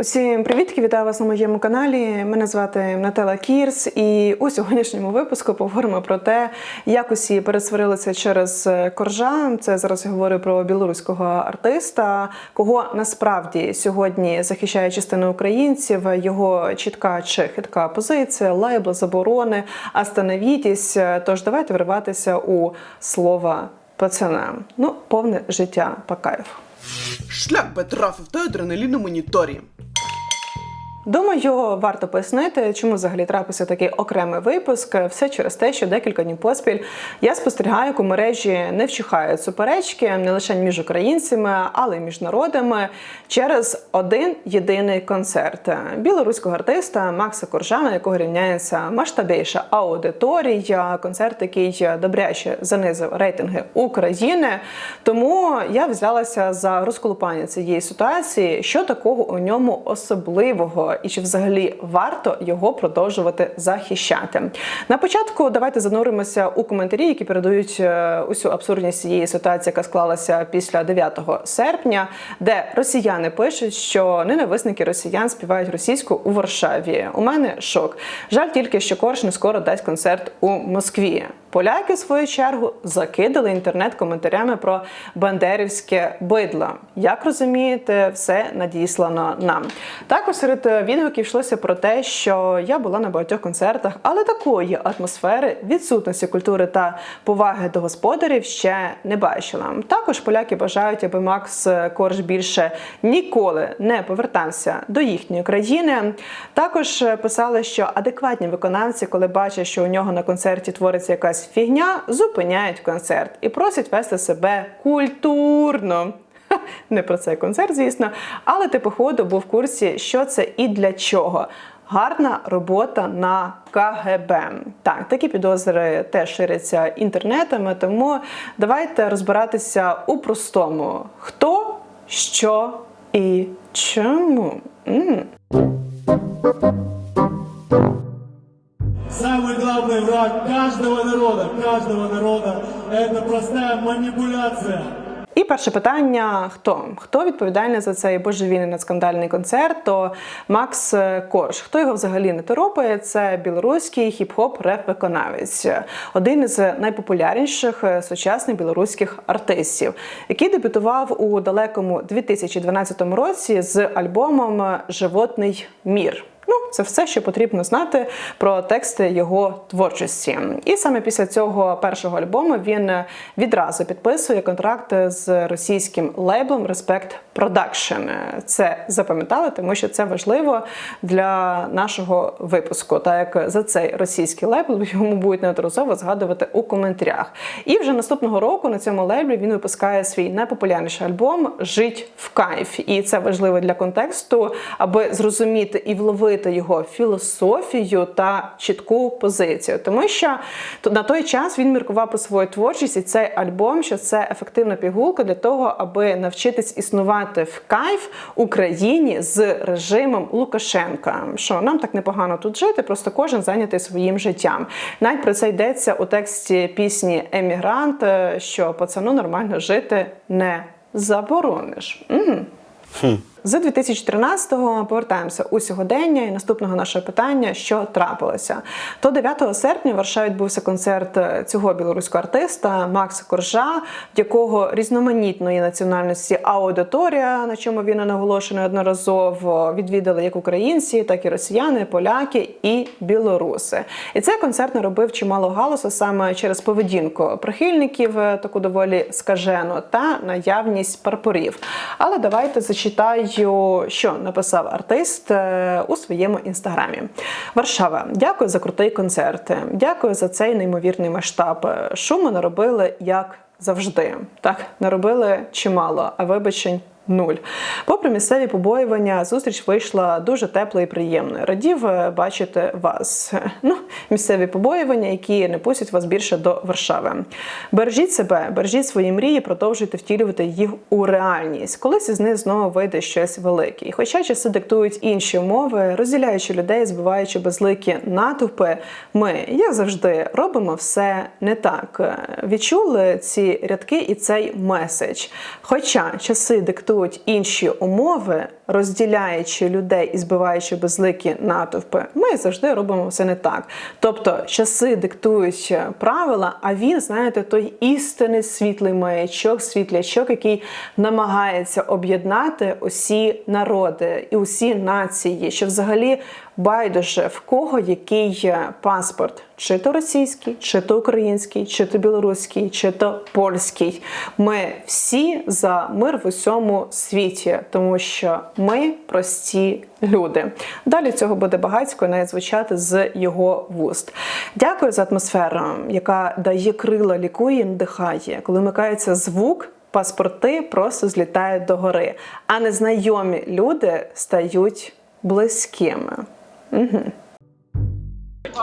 Усім привітки, вітаю вас на моєму каналі. Мене звати Натала Кірс, і у сьогоднішньому випуску поговоримо про те, як усі пересварилися через коржа. Це зараз я говорю про білоруського артиста, кого насправді сьогодні захищає частина українців. Його чітка чи хитка позиція, лейбл, заборони, остановітесь. Тож давайте вриватися у слова пацана. Ну, повне життя по кайфу. Шлях Петрафів та адреналін на моніторі. Думаю, варто пояснити, чому взагалі трапився такий окремий випуск. Все через те, що декілька днів поспіль я спостерігаю, як у мережі не вщухають суперечки не лише між українцями, але й між народами через один єдиний концерт білоруського артиста Макса Коржана, якого рівняється масштабніша аудиторія. Концерт, який добряче занизив рейтинги України. Тому я взялася за розколупання цієї ситуації, що такого у ньому особливого і чи взагалі варто його продовжувати захищати. На початку давайте зануримося у коментарі, які передають е, усю абсурдність цієї ситуації, яка склалася після 9 серпня, де росіяни пишуть, що ненависники росіян співають російську у Варшаві. У мене шок. Жаль тільки, що Корж не скоро дасть концерт у Москві. Поляки, в свою чергу, закидали інтернет коментарями про бандерівське бидло. Як розумієте, все надіслано нам. Також серед відгуків йшлося про те, що я була на багатьох концертах, але такої атмосфери відсутності культури та поваги до господарів ще не бачила. Також поляки бажають, аби Макс Корж більше ніколи не повертався до їхньої країни. Також писали, що адекватні виконавці, коли бачать, що у нього на концерті твориться якась фігня, зупиняють концерт і просять вести себе культурно. Ха, Не про цей концерт, звісно, але ти, походу, був в курсі, що це і для чого. Гарна робота на КГБ. Так, такі підозри теж ширяться інтернетами, тому давайте розбиратися у простому: хто, що і чому. М. Самый главный враг каждого народа, каждого народа – это простая манипуляция. І перше питання: хто? Хто відповідальний за цей божевільний надскандальний концерт? То Макс Корж. Хто його взагалі не торопає? Це білоруський хіп-хоп реп-виконавець, один із найпопулярніших сучасних білоруських артистів, який дебютував у далекому 2012 році з альбомом Животний мір. Ну, це все, що потрібно знати про тексти його творчості. І саме після цього першого альбому він відразу підписує контракт з російським лейблом Respect Production. Це запам'ятали, тому що це важливо для нашого випуску, так як за цей російський лейбл йому будуть неодноразово згадувати у коментарях. І вже наступного року на цьому лейблі він випускає свій найпопулярніший альбом Жить в кайф. І це важливо для контексту, аби зрозуміти і вловити його філософію та чітку позицію, тому що на той час він міркував про свою творчість і цей альбом, що це ефективна пігулка для того, аби навчитись існувати в кайф Україні з режимом Лукашенка. Що нам так непогано тут жити, просто кожен зайнятий своїм життям. Навіть про це йдеться у тексті пісні Емігрант, що пацану нормально жити не заборониш. Угу. З 2013-го повертаємося у сьогодення і наступного нашого питання, що трапилося. То 9 серпня в Варшаві відбувся концерт цього білоруського артиста Макса Коржа, якого різноманітної національності аудиторія, на чому він наголошений одноразово відвідали як українці, так і росіяни, поляки і білоруси. І цей концерт наробив чимало галасу саме через поведінку прихильників, таку доволі скажену, та наявність парпорів. Але давайте зачитаю що написав артист е, у своєму інстаграмі. Варшава, дякую за крутий концерт. Дякую за цей неймовірний масштаб. Шуму наробили як завжди. Так, наробили чимало, а вибачень. Нуль. Попри місцеві побоювання, зустріч вийшла дуже тепло і приємною. Радів е, бачити вас. Ну, місцеві побоювання, які не пустять вас більше до Варшави. Бережіть себе, бережіть свої мрії, продовжуйте втілювати їх у реальність. Колись із них знову вийде щось велике. І хоча часи диктують інші умови, розділяючи людей, збиваючи безликі натовпи, ми, як завжди, робимо все не так. Відчули ці рядки і цей меседж. Хоча часи диктують диктують інші умови, розділяючи людей і збиваючи безликі натовпи, ми завжди робимо все не так. Тобто часи диктують правила, а він, знаєте, той істинний світлий маячок, світлячок, який намагається об'єднати усі народи і усі нації, що взагалі байдуже в кого який паспорт, чи то російський, чи то український, чи то білоруський, чи то польський. Ми всі за мир в усьому світі, тому що ми прості люди. Далі цього буде багатько навіть звучати з його вуст. Дякую за атмосферу, яка дає крила, лікує, надихає. Коли вмикається звук. Паспорти просто злітають догори, а незнайомі люди стають близькими.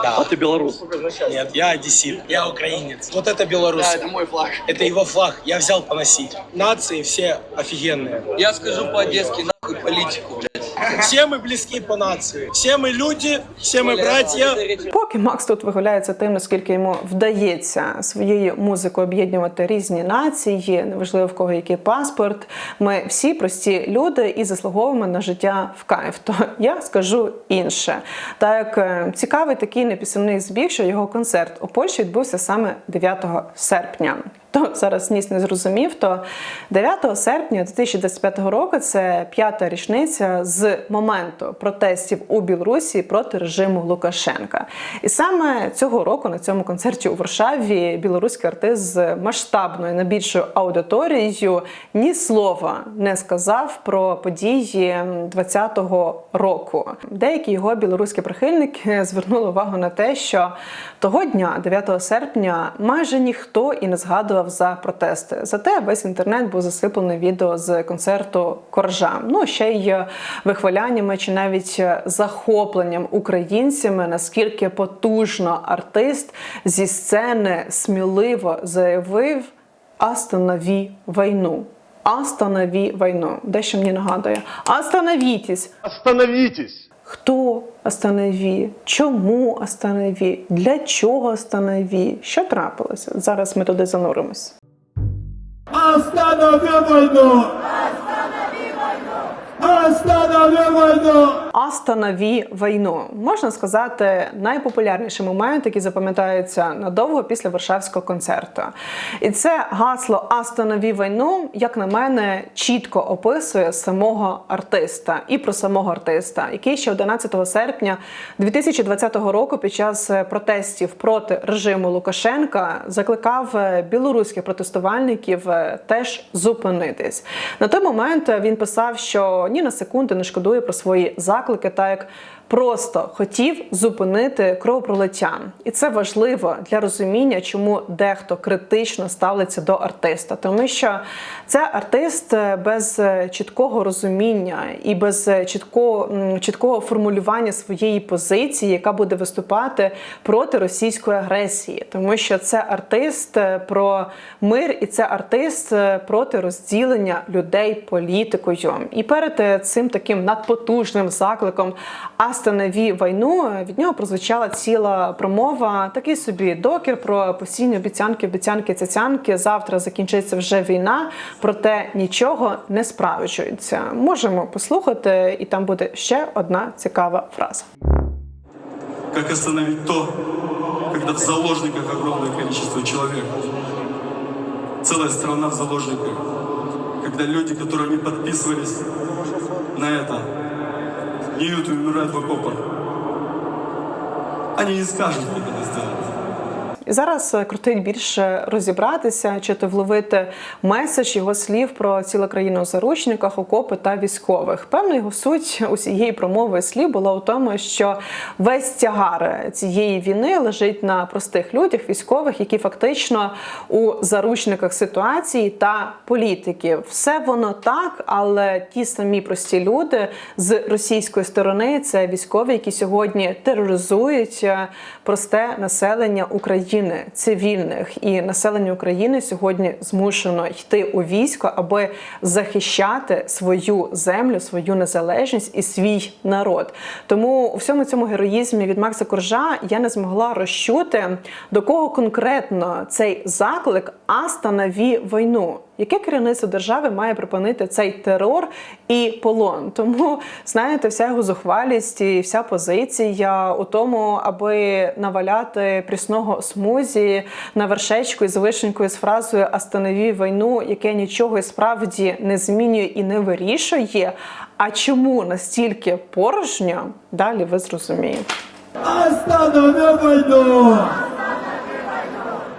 Да. ты белорус. Нет, я одессит. Я украинец. Вот это Беларусь. Да, это мой флаг. Это его флаг. Я взял поносить. Нации все офигенные. Я скажу по-одесски, нахуй политику, блядь. Все мы близки по нации. Все мы люди, все мы братья. Поки Макс тут виголяється тим, наскільки йому вдається своєю музикою об'єднувати різні нації, неважливо в кого який паспорт. Ми всі прості люди і заслуговуємо на життя в кайф. То я скажу інше. Так як е, цікавий такий непісумний збіг, що його концерт у Польщі відбувся саме 9 серпня. То зараз ніс не зрозумів, то 9 серпня 2025 року це п'ята річниця з моменту протестів у Білорусі проти режиму Лукашенка. І саме цього року на цьому концерті у Варшаві білоруський артист з масштабною найбільшою аудиторією ні слова не сказав про події 20-го року. Деякі його білоруські прихильники звернули увагу на те, що того дня, 9 серпня, майже ніхто і не згадував за протести. Зате весь інтернет був засиплений відео з концерту Коржа. Ну ще й вихваляннями чи навіть захопленням українцями, наскільки потужно артист зі сцени сміливо заявив «Останови війну. Останови війну. Дещо мені нагадує. Остановітесь. Остановитесь! Хто останові? Чому останові? Для чого останові? Що трапилося? Зараз ми туди зануримось. Останови войну! Останові війну можна сказати найпопулярніший момент, який запам'ятається надовго після Варшавського концерту. І це гасло Останові війну, як на мене, чітко описує самого артиста і про самого артиста, який ще 11 серпня 2020 року під час протестів проти режиму Лукашенка закликав білоруських протестувальників теж зупинитись. На той момент він писав, що ні на секунду не шкодує про свої заклики, так як просто хотів зупинити кровопролиття. І це важливо для розуміння, чому дехто критично ставиться до артиста, тому що це артист без чіткого розуміння і без чіткого, чіткого формулювання своєї позиції, яка буде виступати проти російської агресії, тому що це артист про мир і це артист проти розділення людей політикою. І перед цим таким надпотужним закликом «Останови війну від нього прозвучала ціла промова. Такий собі докір про постійні обіцянки, обіцянки, цяцянки. Завтра закінчиться вже війна, проте нічого не справджується. Можемо послухати, і там буде ще одна цікава фраза. Как остановить то, когда в заложниках огромное количество человек? Целая страна в заложниках. Когда люди, которые не подписывались на это, Гниют и умирают в окопах. Они не скажут, как это сделать. І зараз е, крутить більше розібратися, чи то вловити меседж його слів про цілу країну у заручниках, окопи та військових. Певно, його суть усієї промови слів була у тому, що весь тягар цієї війни лежить на простих людях, військових, які фактично у заручниках ситуації та політиків. Все воно так, але ті самі прості люди з російської сторони це військові, які сьогодні тероризують е, просте населення України, цивільних і населення України сьогодні змушено йти у військо, аби захищати свою землю, свою незалежність і свій народ. Тому у всьому цьому героїзмі від Макса Коржа я не змогла розчути до кого конкретно цей заклик «Останови війну. Яке керівництво держави має припинити цей терор і полон. Тому знаєте, вся його зухвалість і вся позиція у тому, аби наваляти прісного смузі на вершечку із вишенькою з фразою «Останови війну, яке нічого і справді не змінює і не вирішує. А чому настільки порожньо? Далі ви зрозумієте. Останови войну!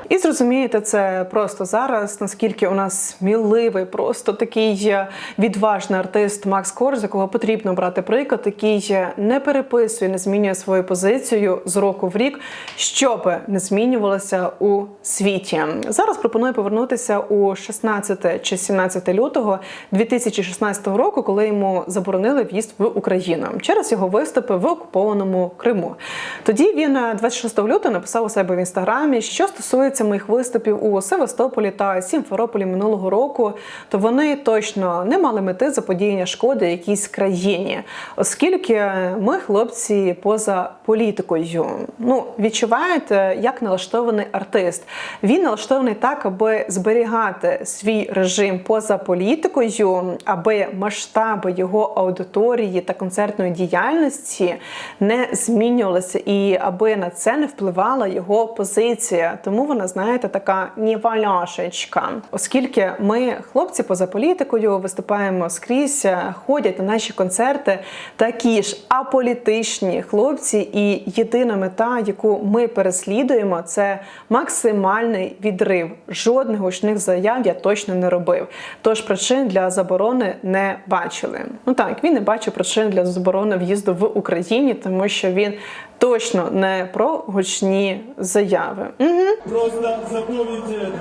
І зрозумієте це просто зараз, наскільки у нас сміливий, просто такий е, відважний артист Макс Корж, якого потрібно брати приклад, який е, не переписує, не змінює свою позицію з року в рік, щоб не змінювалося у світі. Зараз пропоную повернутися у 16 чи 17 лютого 2016 року, коли йому заборонили в'їзд в Україну через його виступи в окупованому Криму. Тоді він е, 26 лютого написав у себе в інстаграмі, що стосується моїх виступів у Севастополі та Сімферополі минулого року, то вони точно не мали мети заподіяння шкоди якійсь країні, оскільки ми хлопці поза політикою. Ну відчуваєте, як налаштований артист. Він налаштований так, аби зберігати свій режим поза політикою, аби масштаби його аудиторії та концертної діяльності не змінювалися, і аби на це не впливала його позиція. Тому вона, знаєте, така ніваляшечка. Оскільки ми, хлопці, поза політикою, виступаємо скрізь, ходять на наші концерти такі ж аполітичні хлопці, і єдина мета, яку ми переслідуємо, це максимальний відрив. Жодних гучних заяв я точно не робив. Тож причин для заборони не бачили. Ну так, він не бачив причин для заборони в'їзду в Україні, тому що він точно не про гучні заяви. Угу. Просто запомните это.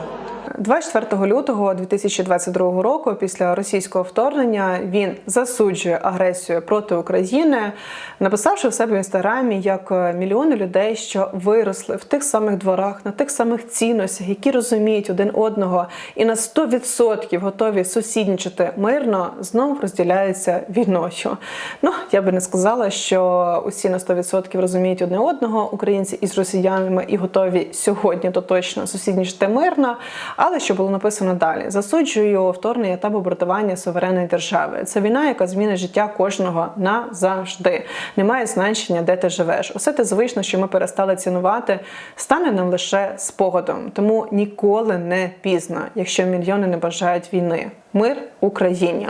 24 лютого 2022 року, після російського вторгнення, він засуджує агресію проти України, написавши в себе в інстаграмі, як мільйони людей, що виросли в тих самих дворах, на тих самих цінностях, які розуміють один одного, і на 100% готові сусіднічати мирно, знов розділяються війною. Ну я би не сказала, що усі на 100% розуміють одне одного, українці із росіянами і готові сьогодні то точно сусіднічати мирно. Але що було написано далі: засуджую вторгнення та бомбардування суверенної держави. Це війна, яка змінить життя кожного назавжди. Немає значення, де ти живеш. Усе те звично, що ми перестали цінувати, стане нам лише спогадом. Тому ніколи не пізно, якщо мільйони не бажають війни. Мир Україні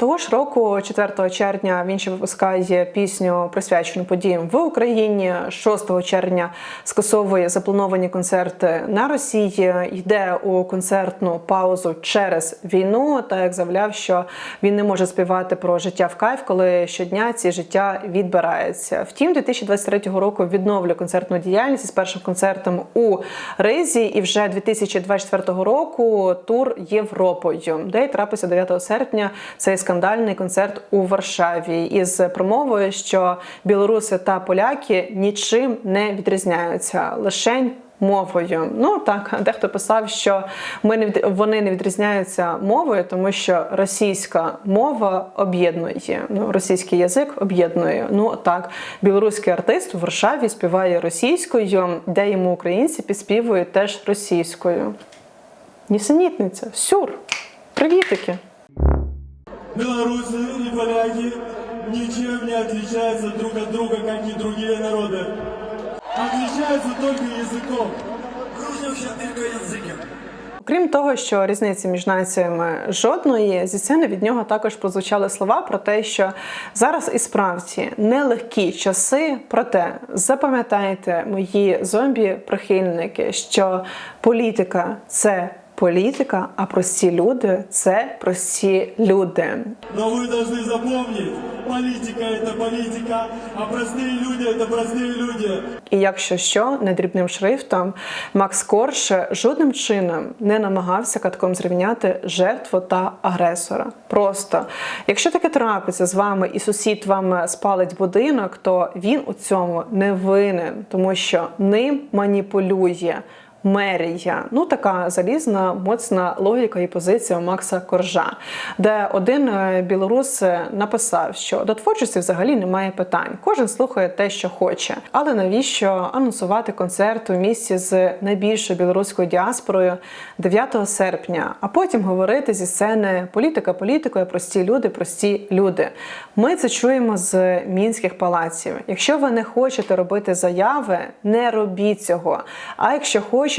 того ж року, 4 червня, він ще випускає пісню присвячену подіям в Україні. 6 червня скасовує заплановані концерти на Росії. Йде у концертну паузу через війну. Та як заявляв, що він не може співати про життя в кайф, коли щодня ці життя відбирається. Втім, 2023 року відновлює концертну діяльність із першим концертом у Ризі, і вже 2024 року тур Європою, де й трапився 9 серпня цей скандальний концерт у Варшаві із промовою, що білоруси та поляки нічим не відрізняються лишень. Мовою, ну так, дехто писав, що ми не вони не відрізняються мовою, тому що російська мова об'єднує. Ну, російський язик об'єднує. Ну так, білоруський артист у Варшаві співає російською, де йому українці підспівують теж російською. Нісенітниця, сюр, привітики. Белорусы и поляки ничем не отличаются друг от друга, как и другие народы. Отличаются только языком. Окрім того, що різниці між націями жодної, зі сцени від нього також прозвучали слова про те, що зараз і справді нелегкі часи. Проте запам'ятайте, мої зомбі-прихильники, що політика це політика, а прості люди це прості люди. Но вы должны запомнить, политика это политика, а простые люди это простые люди. І якщо що, не дрібним шрифтом, Макс Корж жодним чином не намагався катком зрівняти жертву та агресора. Просто, якщо таке трапиться з вами і сусід вам спалить будинок, то він у цьому не винен, тому що ним маніпулює мерія. Ну, така залізна, моцна логіка і позиція Макса Коржа, де один е, білорус е, написав, що до творчості взагалі немає питань. Кожен слухає те, що хоче. Але навіщо анонсувати концерт у місті з найбільшою білоруською діаспорою 9 серпня, а потім говорити зі сцени політика політикою, прості люди, прості люди. Ми це чуємо з мінських палаців. Якщо ви не хочете робити заяви, не робіть цього. А якщо хочете,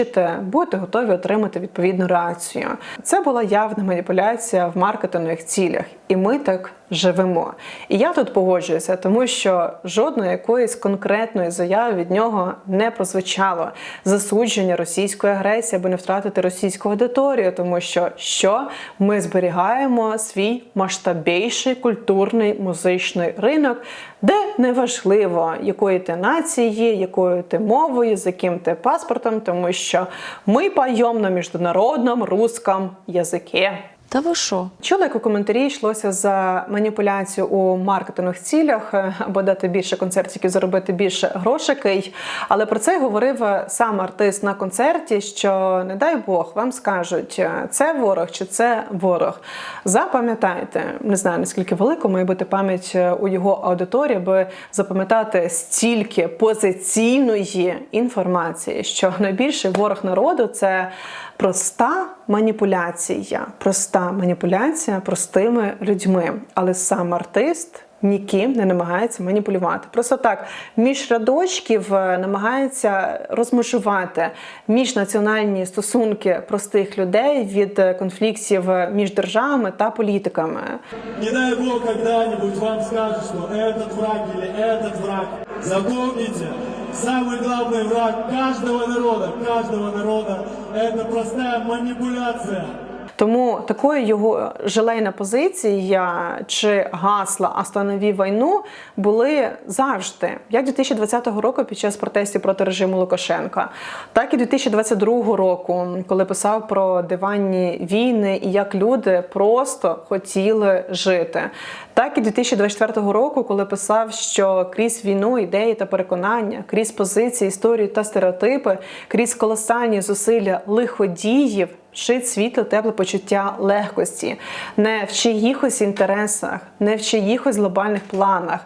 будьте готові отримати відповідну реакцію. Це була явна маніпуляція в маркетингових цілях, і ми так живемо. І я тут погоджуюся, тому що жодної якоїсь конкретної заяви від нього не прозвучало. Засудження російської агресії, аби не втратити російську аудиторію, тому що що ми зберігаємо свій масштабейший культурний музичний ринок, де неважливо, якої ти нації, якою ти мовою, з яким ти паспортом, тому що ми поєм на міжнародному русском язикі. Та ви що? Як у коментарі йшлося за маніпуляцію у маркетингових цілях, е, або дати більше концертиків, заробити більше грошикей. Але про це говорив сам артист на концерті. Що не дай Бог вам скажуть, е, це ворог чи це ворог. Запам'ятайте, не знаю наскільки велико має бути пам'ять е, у його аудиторії, аби запам'ятати стільки позиційної інформації, що найбільший ворог народу це проста маніпуляція, проста маніпуляція простими людьми. Але сам артист ніким не намагається маніпулювати. Просто так між рядочків е, намагається розмежувати міжнаціональні стосунки простих людей від е, конфліктів між державами та політиками. Не дай Бог когда-нибудь вам скажут, что этот враг или этот враг. Запомните, самый главный враг каждого народа, каждого народа, это простая манипуляция. Тому такою його желейна позиція чи гасла «Останови війну були завжди, як 2020 року під час протестів проти режиму Лукашенка, так і 2022 року, коли писав про диванні війни і як люди просто хотіли жити. Так і 2024 року, коли писав, що крізь війну ідеї та переконання, крізь позиції, історії та стереотипи, крізь колосальні зусилля лиходіїв. Шить світло, тепле почуття легкості, не в чиїхось інтересах, не в чиїхось глобальних планах,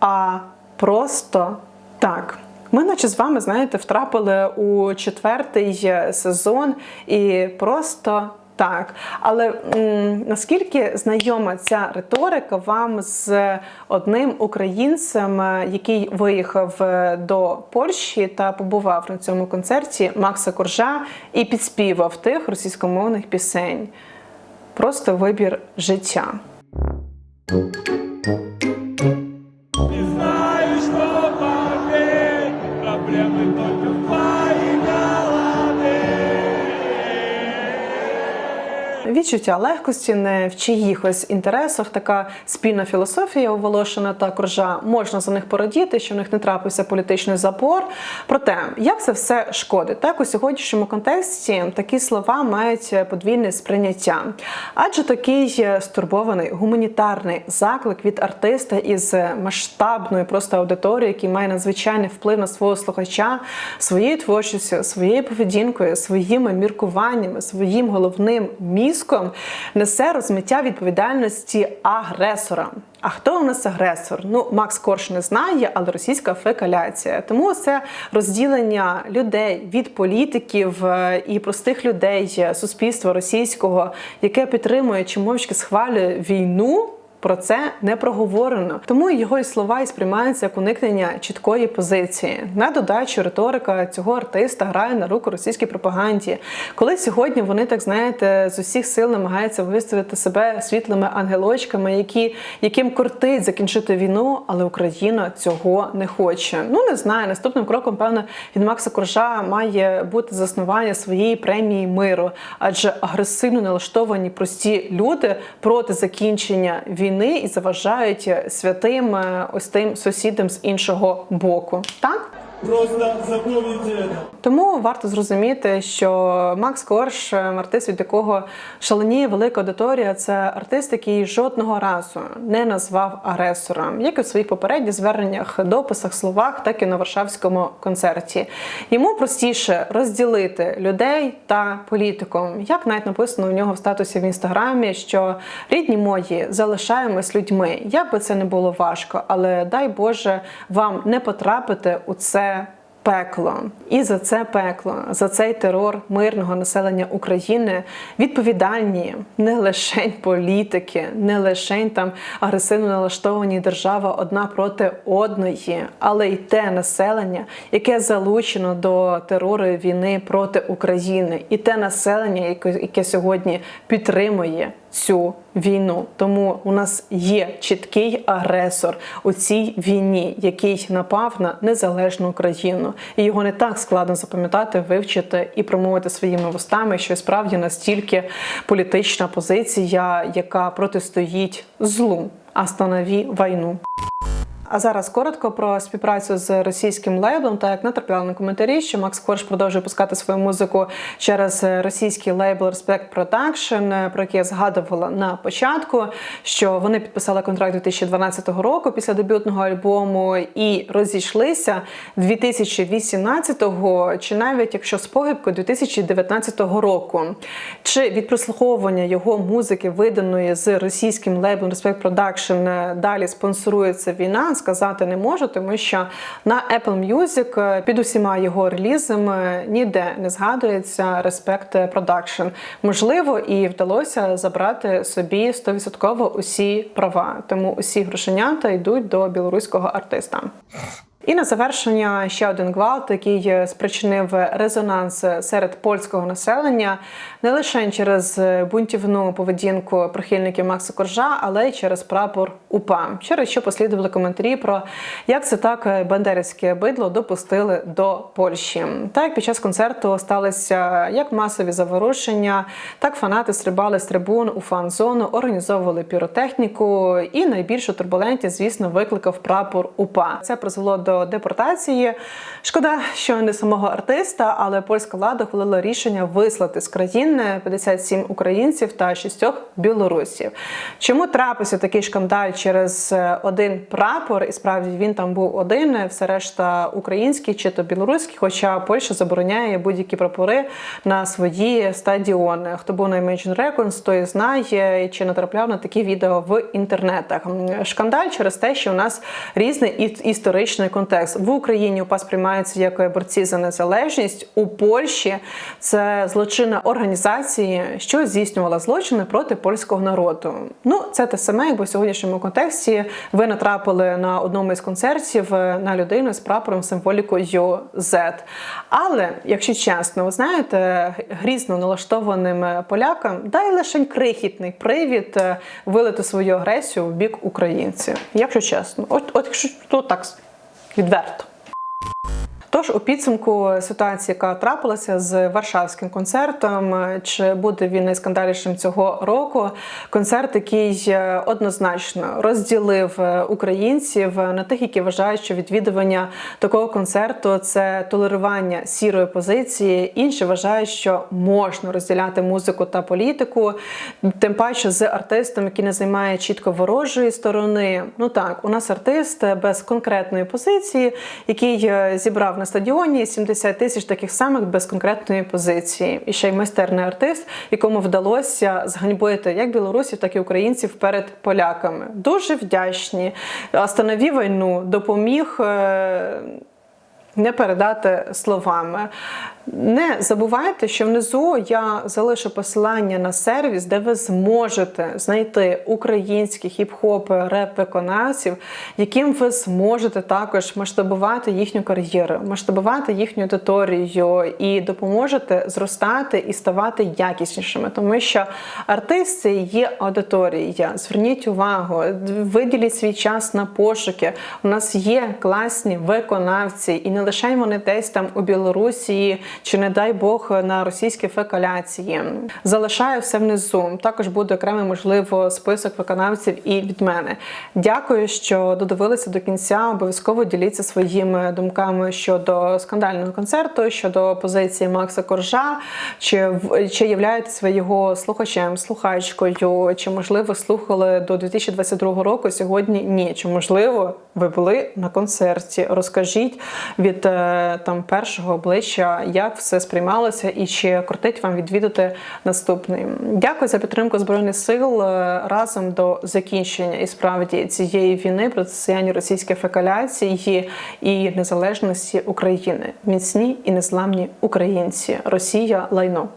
а просто так. Ми, наче з вами, знаєте, втрапили у четвертий сезон і просто так. Але м, наскільки знайома ця риторика вам з одним українцем, е, який виїхав е, до Польщі та побував на цьому концерті Макса Коржа і підспівав тих російськомовних пісень? Просто вибір життя. Відчуття легкості не в чиїхось інтересах. Така спільна філософія у Волошина та Коржа. Можна за них порадіти, що в них не трапився політичний запор. Проте, як це все шкодить? Так у сьогоднішньому контексті такі слова мають подвійне сприйняття, адже такий стурбований гуманітарний заклик від артиста із масштабною просто аудиторією, який має надзвичайний вплив на свого слухача своєю творчістю, своєю поведінкою, своїми міркуваннями, своїм головним мізком несе розмиття відповідальності агресора. А хто у нас агресор? Ну, Макс Корш не знає, але російська фекаляція. Тому це розділення людей від політиків е, і простих людей е, суспільства російського, яке підтримує чи мовчки схвалює війну. Про це не проговорено, тому його і слова і сприймаються як уникнення чіткої позиції. На додачу риторика цього артиста грає на руку російській пропаганді. Коли сьогодні вони так знаєте з усіх сил намагаються виставити себе світлими ангелочками, які яким кортить закінчити війну, але Україна цього не хоче. Ну не знаю. Наступним кроком, певно, від Макса Коржа має бути заснування своєї премії миру, адже агресивно налаштовані прості люди проти закінчення війни і заважають святим е, ось тим сусідам з іншого боку. Так. Просто запомните это. Тому варто зрозуміти, що Макс Корж, артист, від якого шаленіє велика аудиторія, це артист, який жодного разу не назвав агресором, як і в своїх попередніх зверненнях, дописах, словах, так і на Варшавському концерті. Йому простіше розділити людей та політику. Як навіть написано у нього в статусі в інстаграмі, що рідні мої залишаємось людьми. Як би це не було важко, але дай Боже вам не потрапити у це пекло. І за це пекло, за цей терор мирного населення України відповідальні не лише політики, не лише там агресивно налаштовані держава одна проти одної, але й те населення, яке залучено до терору війни проти України, і те населення, яке сьогодні підтримує цю війну. Тому у нас є чіткий агресор у цій війні, який напав на незалежну Україну, і його не так складно запам'ятати, вивчити і промовити своїми вустами, що справді настільки політична позиція, яка протистоїть злу. Останові війну. А зараз коротко про співпрацю з російським лейблом. Так як натрапляли на коментарі, що Макс Корж продовжує пускати свою музику через російський лейбл Respect Production, про який я згадувала на початку. Що вони підписали контракт 2012 року після дебютного альбому і розійшлися 2018-го, чи навіть якщо з погибкою 2019 року. Чи від прослуховування його музики, виданої з російським лейблом Respect Production, далі спонсорується війна, сказати не можу, тому що на Apple Music під усіма його релізами ніде не згадується Respect Production. Можливо, і вдалося забрати собі 100% усі права. Тому усі грошенята йдуть до білоруського артиста. І на завершення ще один гвалт, який спричинив резонанс серед польського населення не лише через бунтівну поведінку прихильників Макса Коржа, але й через прапор УПА, через що послідували коментарі про як це так бандерівське бидло допустили до Польщі. Так під час концерту сталися як масові заворушення, так фанати стрибали з трибун у фан-зону, організовували піротехніку, і найбільшу турбулентність, звісно, викликав прапор УПА. Це призвело до депортації. Шкода, що не самого артиста, але польська влада ухвалила рішення вислати з країни 57 українців та 6 білорусів. Чому трапився такий шкандаль через один прапор? І справді він там був один, все решта український чи то білоруський, хоча Польща забороняє будь-які прапори на свої стадіони. Хто був на Imagine Dragons, той знає чи натрапляв на такі відео в інтернетах. Шкандаль через те, що у нас різний історичний контекст в Україні. УПА сприймається як борці за незалежність у Польщі. Це злочинна організація, що здійснювала злочини проти польського народу. Ну це те саме, якби в сьогоднішньому контексті ви натрапили на одному із концертів е, на людину з прапором символікою Z. Але якщо чесно, ви знаєте, грізно налаштованим полякам дай лише крихітний привід е, вилити свою агресію в бік українців. Якщо чесно, от, от якщо то так відверто. Тож у підсумку ситуація, яка трапилася з Варшавським концертом, чи буде він найскандальнішим цього року? Концерт, який е, однозначно розділив е, українців на тих, які вважають, що відвідування такого концерту це толерування сірої позиції. Інші вважають, що можна розділяти музику та політику, тим паче з артистом, який не займає чітко ворожої сторони. Ну так, у нас артист без конкретної позиції, який е, зібрав на стадіоні 70 тисяч таких самих без конкретної позиції. І ще й майстерний артист, якому вдалося зганьбити як білорусів, так і українців перед поляками. Дуже вдячні. Останові війну допоміг. е, Не передати словами. Не забувайте, що внизу я залишу посилання на сервіс, де ви зможете знайти українських хіп-хоп реп-виконавців, яким ви зможете також масштабувати їхню кар'єру, масштабувати їхню аудиторію і допоможете зростати і ставати якіснішими, тому що артист це є аудиторія. Зверніть увагу, виділіть свій час на пошуки. У нас є класні виконавці, і не лише вони десь там у Білорусі чи не дай Бог на російські фекаляції. Залишаю все внизу. Також буде окремий, можливо, список виконавців і від мене. Дякую, що додивилися до кінця. Обов'язково діліться своїми думками щодо скандального концерту, щодо позиції Макса Коржа. Чи чи являєтесь ви його слухачем, слухачкою? Чи можливо слухали до 2022 року? Сьогодні ні. Чи можливо ви були на концерті? Розкажіть від е, там першого обличчя, як все сприймалося, і чи кортить вам відвідати наступний. Дякую за підтримку збройних сил е, разом до закінчення і справді цієї війни протистояння російської фекаляції і незалежності України. Міцні і незламні українці. Росія лайно.